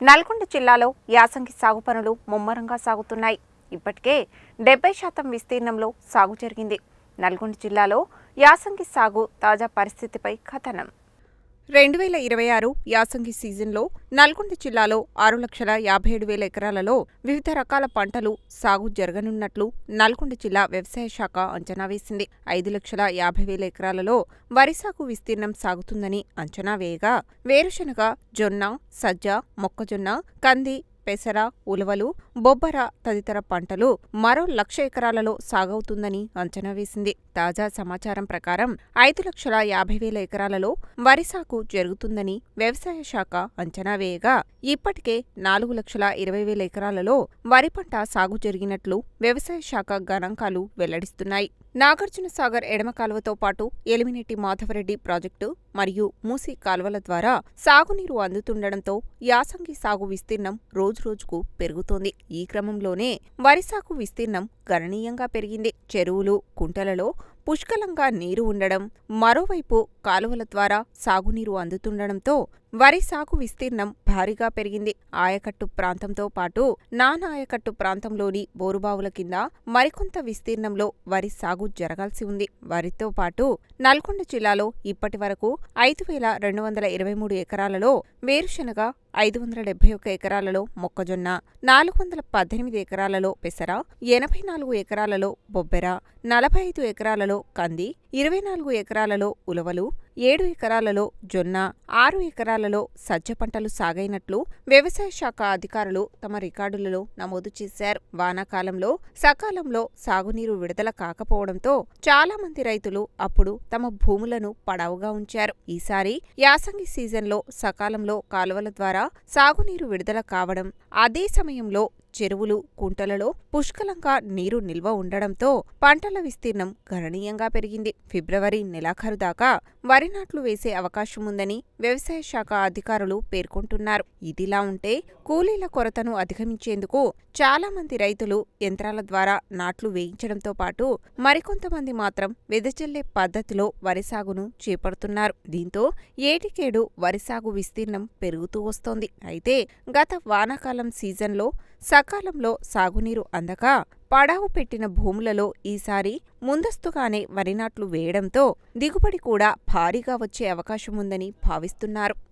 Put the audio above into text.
నల్గొండ జిల్లాలో యాసంగి సాగు పనులు ముమ్మరంగా సాగుతున్నాయి. ఇప్పటికే డెబ్బై శాతం విస్తీర్ణంలో సాగు జరిగింది. నల్గొండ జిల్లాలో యాసంగి సాగు తాజా పరిస్థితిపై కథనం. రెండు వేల ఇరవై ఆరు యాసంగి సీజన్లో నల్గొండ జిల్లాలో ఆరు లక్షల యాభై ఏడు వేల ఎకరాలలో వివిధ రకాల పంటలు సాగు జరగనున్నట్లు నల్గొండ జిల్లా వ్యవసాయ శాఖ అంచనా వేసింది. ఐదు లక్షల యాభై వేల ఎకరాలలో వరి సాగు విస్తీర్ణం సాగుతుందని అంచనా వేయగా వేరుశనగ జొన్న సజ్జ మొక్కజొన్న కంది పెసర ఉలవలు బొబ్బర తదితర పంటలు మరో లక్ష ఎకరాలలో సాగవుతుందని అంచనా వేసింది. తాజా సమాచారం ప్రకారం ఐదు లక్షల యాభై వేల ఎకరాలలో వరి సాగు జరుగుతుందని వ్యవసాయ శాఖ అంచనా వేయగా ఇప్పటికే నాలుగు లక్షల ఇరవై వేల ఎకరాలలో వరి పంట సాగు జరిగినట్లు వ్యవసాయ శాఖ గణాంకాలు వెల్లడిస్తున్నాయి. నాగార్జున సాగర్ ఎడమ కాలువతో పాటు ఎలిమినేటి మాధవరెడ్డి ప్రాజెక్టు మరియు మూసి కాలువల ద్వారా సాగునీరు అందుతుండటంతో యాసంగి సాగు విస్తీర్ణం రోజురోజుకు పెరుగుతోంది. ఈ క్రమంలోనే వరి సాగు విస్తీర్ణం గణనీయంగా పెరిగింది. చెరువులు కుంటలలో పుష్కలంగా నీరు ఉండడం మరోవైపు కాలువల ద్వారా సాగునీరు అందుతుండడంతో వరి సాగు విస్తీర్ణం భారీగా పెరిగింది. ఆయకట్టు ప్రాంతంతో పాటు నానాయకట్టు ప్రాంతంలోని బోరుబావుల కింద మరికొంత విస్తీర్ణంలో వరి సాగు జరగాల్సి ఉంది. వరితో పాటు నల్గొండ జిల్లాలో ఇప్పటి వరకు ఐదు వేల రెండు వందల ఇరవై మూడు ఎకరాలలో వేరుశనగ ఐదు వందల డెబ్బై ఒక్క ఎకరాలలో మొక్కజొన్న నాలుగు వందల పద్దెనిమిది ఎకరాలలో పెసర ఎనభై నాలుగు ఎకరాలలో బొబ్బెర నలభై ఐదు ఎకరాలలో కంది ఇరవై నాలుగు ఎకరాలలో ఉలవలు ఏడు ఎకరాలలో జొన్న ఆరు ఎకరాలలో సజ్జ పంటలు సాగైనట్లు వ్యవసాయ శాఖ అధికారులు తమ రికార్డులలో నమోదు చేశారు. వానాకాలంలో సకాలంలో సాగునీరు విడుదల కాకపోవడంతో చాలా మంది రైతులు అప్పుడు తమ భూములను పడావుగా ఉంచారు. ఈసారి యాసంగి సీజన్లో సకాలంలో కాలువల ద్వారా సాగునీరు విడుదల కావడం అదే సమయంలో చెరువులు కుంటలలో పుష్కలంగా నీరు నిల్వ ఉండడంతో పంటల విస్తీర్ణం గణనీయంగా పెరిగింది. ఫిబ్రవరి నెలాఖరు దాకా వరి నాట్లు వేసే అవకాశం ఉందని వ్యవసాయ శాఖ అధికారులు పేర్కొంటున్నారు. ఇదిలా ఉంటే కూలీల కొరతను అధిగమించేందుకు చాలా మంది రైతులు యంత్రాల ద్వారా నాట్లు వేయించడంతో పాటు మరికొంతమంది మాత్రం వెదజల్లే పద్ధతిలో వరి సాగును చేపడుతున్నారు. దీంతో ఏటికేడు వరి సాగు విస్తీర్ణం పెరుగుతూ వస్తోంది. అయితే గత వానాకాలం సీజన్లో సకాలంలో సాగునీరు అందక పడావు పెట్టిన భూములలో ఈసారి ముందస్తుగానే వరినాట్లు వేయడంతో దిగుబడి కూడా భారీగా వచ్చే అవకాశముందని భావిస్తున్నారు.